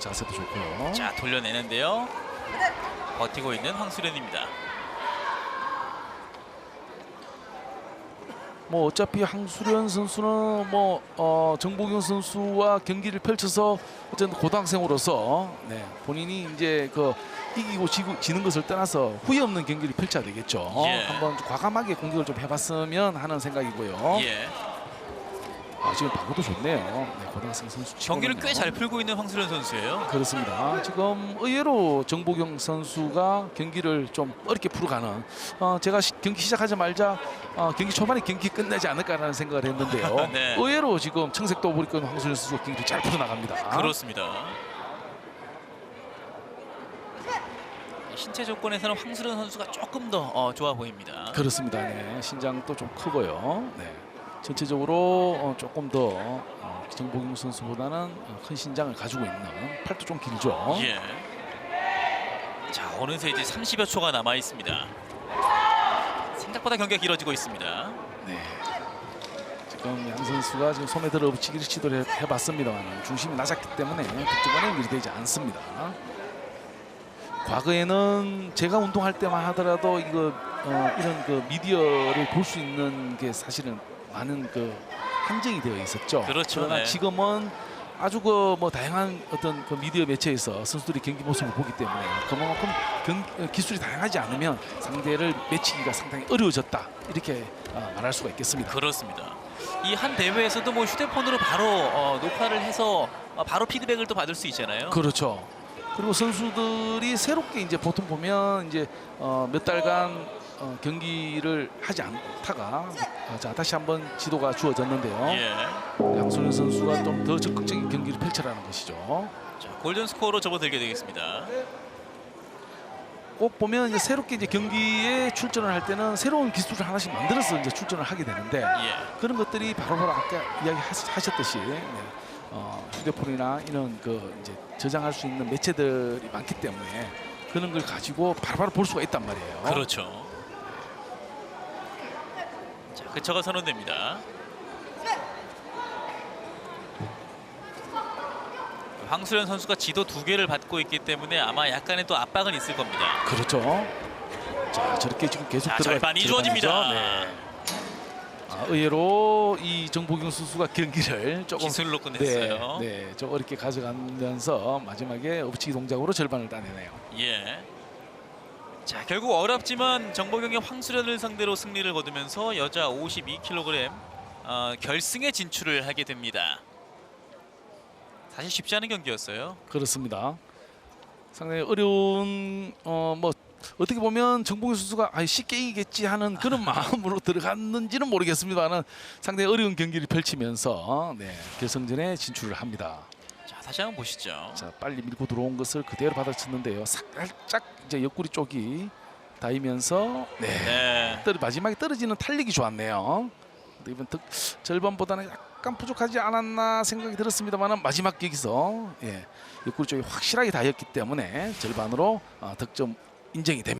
자세도 좋고요. 자 돌려내는데요. 버티고 있는 황수련입니다. 뭐 어차피 황수련 선수는 뭐 어, 정보경 선수와 경기를 펼쳐서 어쨌든 고등학생으로서 네, 본인이 이제 그 이기고 지고, 지는 것을 떠나서 후회 없는 경기를 펼쳐야 되겠죠. 예. 한번 좀 과감하게 공격을 좀 해봤으면 하는 생각이고요. 예. 아, 지금 방어도 좋네요. 네, 고등학생 선수 경기를. 꽤 잘 풀고 있는 황수련 선수예요. 그렇습니다. 지금 의외로 정보경 선수가 경기를 좀 어렵게 풀어가는 어, 제가 시- 경기 시작하자마자 어, 경기 초반에 경기 끝내지 않을까라는 생각을 했는데요. 네. 의외로 지금 청색도 보리권 황수현 선수가 경기를 잘 풀어나갑니다. 그렇습니다. 신체 조건에서는 황수련 선수가 조금 더 어, 좋아 보입니다. 그렇습니다. 네, 신장도 좀 크고요. 네. 전체적으로 어, 조금 더 어, 정보경 선수보다는 어, 큰 신장을 가지고 있는 팔도 좀 길죠. 예. 자 어느새 이제 30여 초가 남아 있습니다. 생각보다 경기가 길어지고 있습니다. 네. 지금 양 선수가 지금 손에 들어 붙이기를 시도를 해- 해봤습니다만 중심이 낮았기 때문에 득점권에 밀되지 않습니다. 과거에는 제가 운동할 때만 하더라도 이거 어, 이런 그 미디어를 볼 수 있는 게 사실은 많은 그 한정이 되어 있었죠. 그렇죠, 그러나 네. 지금은 아주 그 뭐 다양한 어떤 그 미디어 매체에서 선수들이 경기 모습을 보기 때문에 그만큼 경, 기술이 다양하지 않으면 상대를 매치기가 상당히 어려워졌다 이렇게 어, 말할 수가 있겠습니다. 그렇습니다. 이 한 대회에서도 뭐 휴대폰으로 바로 어, 녹화를 해서 어, 바로 피드백을 또 받을 수 있잖아요. 그렇죠. 그리고 선수들이 새롭게 이제 보통 보면 이제 어, 몇 달간 어, 경기를 하지 않다가 어, 자 다시 한번 지도가 주어졌는데요. 예. 양소연 선수가 좀 더 적극적인 경기를 펼쳐라는 것이죠. 자, 골든 스코어로 접어들게 되겠습니다. 꼭 보면 이제 새롭게 이제 경기에 출전을 할 때는 새로운 기술을 하나씩 만들어서 이제 출전을 하게 되는데 예. 그런 것들이 바로바로 아까 이야기하셨듯이 네, 어, 휴대폰이나 이런 그 이제 저장할 수 있는 매체들이 많기 때문에 그런 걸 가지고 바로바로 볼 수가 있단 말이에요. 그렇죠. 자, 그처가 선언됩니다. 황수련 선수가 지도 두 개를 받고 있기 때문에 아마 약간의 또 압박은 있을 겁니다. 그렇죠. 자 저렇게 지금 계속 자, 들어가 절반이. 주어집니다. 네. 아, 의외로 이 정보경 선수가 경기를 조금 기술로 끝냈어요. 네, 네, 좀 어렵게 가져가면서 마지막에 엎치기 동작으로 절반을 따내네요. 예. 자, 결국 어렵지만 정보경의 황수련을 상대로 승리를 거두면서 여자 52kg 어, 결승에 진출을 하게 됩니다. 사실 쉽지 않은 경기였어요. 그렇습니다. 상당히 어려운 어 뭐 어떻게 보면 정봉희 선수가 아 쉽게 이기겠지 하는 그런 마음으로 들어갔는지는 모르겠습니다만 상당히 어려운 경기를 펼치면서 네, 결승전에 진출을 합니다. 자, 다시 한번 보시죠. 자 빨리 밀고 들어온 것을 그대로 받아쳤는데요. 살짝 이제 옆구리 쪽이 닿으면서 네, 네. 떨 마지막에 떨어지는 탄력이 좋았네요. 근데 이번 득 절반보다는 약간 부족하지 않았나 생각이 들었습니다만 마지막 여기서 예, 옆구리 쪽이 확실하게 닿였기 때문에 절반으로 어, 득점 인정이 됩니다.